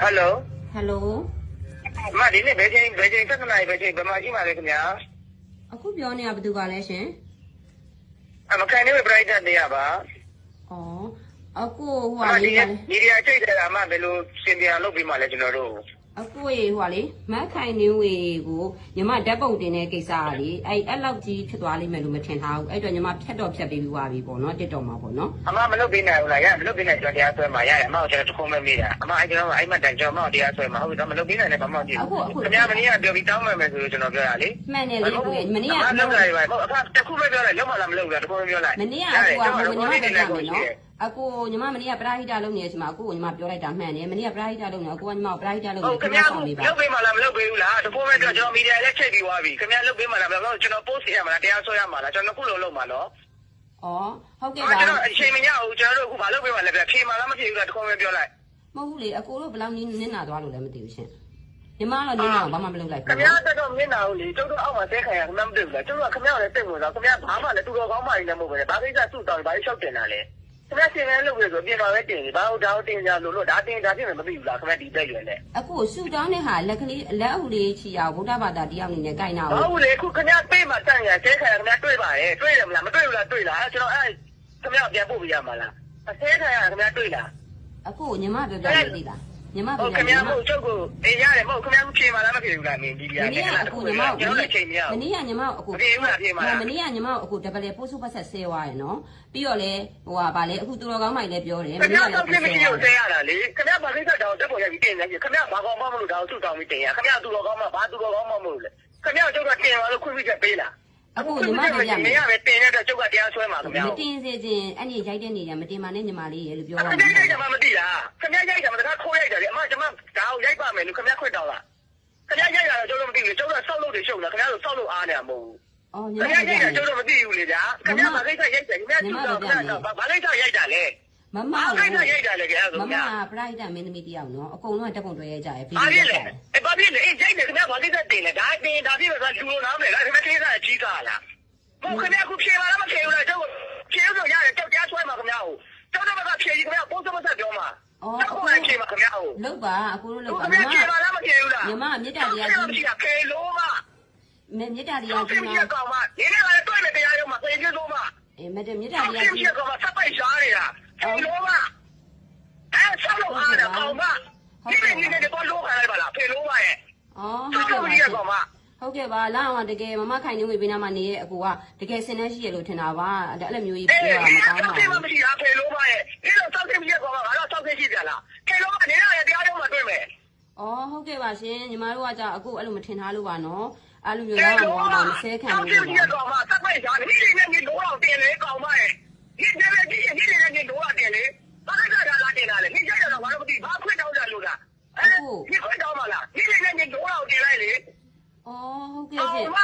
ဟယ်လိုဟယ်လိုအမဒီနေ့ဘယ်ချိန်ဘယ်ချိန်ဆက်နေဘယ်ချိန်ဘယ်မှာရှိပါလဲခင်ဗျာအခုပြောနေတာဘယ်သူကလဲရှင်အမကန်နေပြိုက်တဲ့နေရပါဩအခုဟိုအဟာမဒီလေးကနေ့ဒီရီယာချိတ်တယ်အမဘယ်လိုစင်ပြန်လုပ်ပြီးမှလဲကျွန်တော်တို့ အခုရေဟိုဟာလေးမတ်ခိုင်နေဝေကိုညီမဓာတ်ပုံတင်တဲ့ကိစ္စကလေအဲ့အဲ့လောက်ကြီးဖြစ်သွားလိမ့်မယ်လို့မထင်ထားဘူးအဲ့တော့ညီမဖြတ်တော့ဖြတ်ပေးပြီးသွားပြီပေါ့နော်တစ်တော်မှာပေါ့နော်အမမလုပ်ပေးနိုင်ဘူးလားရမလုပ်ပေးနိုင်ကျွန်တော်တရားဆွဲမှာရတယ်အမကျွန်တော်တခုမှမေးတာအမအဲ့ကျွန်တော်အဲ့မတန်ကျွန်တော်တရားဆွဲမှာဟုတ်ပြီတော့မလုပ်ပေးနိုင်လည်းဘာမှမဖြစ်ဘူးခင်ဗျာမင်းကပြောပြီးတောင်းမှမယ်ဆိုလို့ကျွန်တော်ပြောရလေမှန်တယ်လေကိုမနေ့ကအမလုပ်လိုက်ပါဟုတ်အခါတခုပဲပြောလိုက်လုံးမလားမလုပ်ဘူးလားတခုပဲပြောလိုက်မနေ့ကအခုကဟိုညီမပြောပြမယ်နော် အခုညီမမနေ့ကပရာဟိတလုပ်နေတဲ့အချိန်မှာအခုညီမပြောလိုက်တာမှန်တယ်မနေ့ကပရာဟိတလုပ်နေအခုကညီမပရာဟိတလုပ်နေဟုတ်ခင်ခင်ဗျာဗျာဆောင်နေပါလုပ်ပေးမှလားမလုပ်ပေးဘူးလားတခုပဲပြောကျွန်တော်မီဒီယာလည်းချိန်ပြီးသွားပြီခင်ဗျာလုပ်ပေးမှလားမလုပ်ကျွန်တော် post ရမှာလားတရားဆွဲရမှာလားကျွန်တော်ခုလုံးလုံးမှာနော်ဩဟုတ်ကဲ့အဲ့ပါကျွန်တော်အချိန်မရဘူးကျွန်တော်တို့အခုမလုပ်ပေးမှလည်းပြဖြေမှလားမဖြေဘူးလားတခုပဲပြောလိုက်မဟုတ်ဘူးလေအကိုတို့ဘယ်လောက်နင်းနင်းနာသွားလို့လည်းမသိဘူးရှင်ညီမကတော့နင်းနာဘာမှမလုပ်လိုက်ခင်ဘူးဗျာတက်တော့မင်းနာဘူးလေကျုပ်တို့အောက်မှာတဲခံရခင်ဗျာမတွေ့ဘူးလားကျုပ်တို့ကခင်ဗျာလည်းစိတ်ဝင်စားခင်ဗျာဘာမှလည်းတူတော်ကောင်းမှလည်းမဟုတ်ပဲဘာကိစ္စစုတောင်းဘာလျှောက်တင်တာလဲ ခင်ဗျာစင်ရဲလုပ်ပြီးဆိုပြင်ပါပဲတင်ပြီဘာလို့ဒါတင်ကြလို့လို့ဒါတင်ဒါပြင်မသိဘူးလားခင်ဗျာဒီတက်ရွယ်နဲ့အခုရှူတောင်းတဲ့ဟာလက်ကလေးလက်အုပ်လေးချီအောင်ဗုဒ္ဓဘာသာတရားအနေနဲ့ကြိုင်နာဘာကိုလို့လဲအခုခင်ဗျာပြေးမှတန့်ရတဲခံရခင်ဗျာတွေ့ပါရဲ့တွေ့တယ်မလားမတွေ့ဘူးလားတွေ့လားအဲ့ကျွန်တော်အဲ့ခင်ဗျာပြန်ပို့ပြရမှာလားအသေးခံရခင်ဗျာတွေ့လားအခုညီမပြောပြနေသေးလား ညီမဟုပြောတ်ပြခင်ညီဗျာမမဟုတ်ကျုပ်ကိုအေးရတယ်မဟုတ်ခင်ဗျာဖြေမှလားမဖြေဘူးလားမင်းဒီမကနေ့ကအခုညီမကျွန်တော်လည်းချိန်မရမဘူးနေ့ကညီမအခုမပြေဘူးလားပြေမှာလားမနေ့ကညီမအခုဒဗလေပို့စုပတ်ဆက်ဆဲသွားရယ်နော်ပြီးတော့လေဟိုဟာဗာလေအခုသူတော်ကောင်းမိုင်လည်းပြောတယ်မခင်နေ့ဗျာကလည်းတော့ပို့ပြင်မဆဲကြည့်သွားလို့ဆဲရတာလေခင်ဗျာဘာကိစ္စတောင်တက်ပေါ်ရပြီးတင်နေပြီခင်ဗျာဘာကောင်မှမလို့ဒါကိုသူ့တောင်းပြီးတင်ရခင်ဗျာသူတော်ကောင်းမှဘာသူတော်ကောင်းမှမလို့လေခင်ဗျာကျုပ်ကတင်ပါလို့ခွင့်ပြုချက်ပေးလား အခုညီမပြောပြမမယ်င်းကပဲတင်တဲ့အတွက်ကျုပ်ကတရားဆွဲမှာခင်ဗျာမတင်စေခြင်းအဲ့ဒီရိုက်တဲ့နေရမတင်ပါနဲ့ညီမလေးရေလို့ပြောခင်ပါဗျာမယ်ရိုက်တယ်မှမသိလားခင်ဗျာရိုက်တယ်မှတခါခိုးရိုက်တယ်လေအမကျွန်မဒါကိုရိုက်ပါမယ်လို့ခင်ဗျာခွင့်တောင်းလားခင်ဗျာရိုက်တာတော့ကျုပ်တို့မသိဘူးကျုပ်ကဆောက်လို့တွေရှုပ်လားခင်ဗျာတို့ဆောက်လို့အားနေမှာမဟုတ်ဘူးအော်ညီခင်မဗျာပြောရိုက်ပြတာမယ်ကျုပ်တို့မသိဘူးလေဗျာခင်ဗျာဘာကိစ္စရိုက်တယ်ခင်ဗျာကျုပ်ကခင်ဗျာဘာကိစ္စရိုက်တာလဲ မမဘာကိစ္စရိုက်တာလဲခင်ဗျာမဆိုမဗျာပရိုက်တာမင်းသမီးတယောက်နော်အကုန်လုံးကတက်ပုံတွဲရကြရဗီဘာဒီဖြစ်ယိုလဲရိုက်အဲဘာဖြစ်လဲအေးရိုက်တယ်ခင်ဗျာဘာကိစ္စတင်လဲဒါတင်ဒါဖြစ်လို့ကလူလိုနားမယ်လားခင်ဗျာကိစ္စအကြီးကားလားမဟုတ်ခင်ဗျာခုဖြေပါလားမဖြေဘူးလားကျုပ်ဖြေလို့ရတယ်ကြောက်ကြားဆွဲမှာခင်ဗျာဟိုကျောင်းတော့ကဖြေကြီးခင်ဗျာပို့စမဆက်ပြောမှာအော်ကျောင်းကဖြေမှာခင်ဗျာဟိုလောက်ပါအကိုတို့လောက်ခင်ပါဗျာမဖြေပါလားမဖြေဘူးလားမမမေတ္တာတရားကြီးဖြေဖြေလို့မမေတ္တာတရားဖြေကြီးဖြေမှာကောင်မနေနေကလည်းတွေ့မယ်တရားရုံးမှာဖြေဖြေလို့မအေးမေတ္တာမေတ္တာဖြေတရားဖြေကြီးကောင်မဆက်ပိုက်ရှားနေတာဖြေလို့မအဲဆက်လို့အားတယ်ကောင်မဒီနေ့နေနေတော့လို့ခါလိုက်ပါလားဖြေလို့မရဲ့ အော်ဆက်ဟုတ်လို့ကဲ့ရပါကောင်မဟုတ်ကဲ့ပါလာအောင်တကယ်မမခိုင်နေဝေးပေးနာမှာနေရဲ့အကိုကတကယ်စင်နေရှိရလို့ထင်တာပါအဲ့လိုမျိုးကြီးအေးပြောရဒီမှာကကောင်းပါစေးမဘူးမရှိတာဖေလို့မရဲ့ဒီလိုစောက်သိမရှိကောင်မငါတော့စောက်သိရှိကြလားဖေလို့ကနေရတရားရုံးမှာတွေ့မယ်အော်ဟုတ်ကဲ့ပါရှင်ညီမတို့ကကြာအခုအဲ့လိုမထင်ထားလို့ပါနော်အဲ့လိုမျိုးလာတော့မဆဲခံစောက်လို့သိပါရှိကောင်မဆက်ပိုက်ရှားနေဒီနေ့နေလို့တော့တင်လေကောင်မရဲ့ဒီနေ့လည်းဒီနေ့လည်းနေလို့တော့တင်လေဘာကကြတာလားတင်တာလေဒီကြတာတော့ဘာလို့မသိဘာခွင့်တောင်းကြလို့လား ဒီခွင့်တောင်းမလားဒီနေ့လည်းနေလို့တော့တင်လိုက်လေအော်ဟုတ်ကဲ့ကောင်ရှင်မ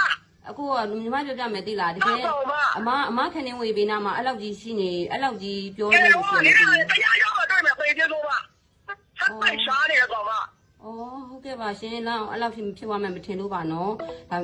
အခုကညီမပြောပြမယ်သိလားတကယ်အမအမခနေဝေးပေးနာမှာအဲ့လောက်ကြီးရှိနေအဲ့လောက်ကြီးပြောကဲနေလို့လို့ရှိနေရင်တယ်တရားရုံးမှာတွေ့မယ်ဖေပြေလို့ပါဆက်ပိုက်ရှားနေကောင်မအော်ဟုတ်ကဲ့ပါရှင်လောက်အဲ့လောက်ဖြစ်ဖြစ်သွားမယ်မထင်လို့ပါနော်ဒါ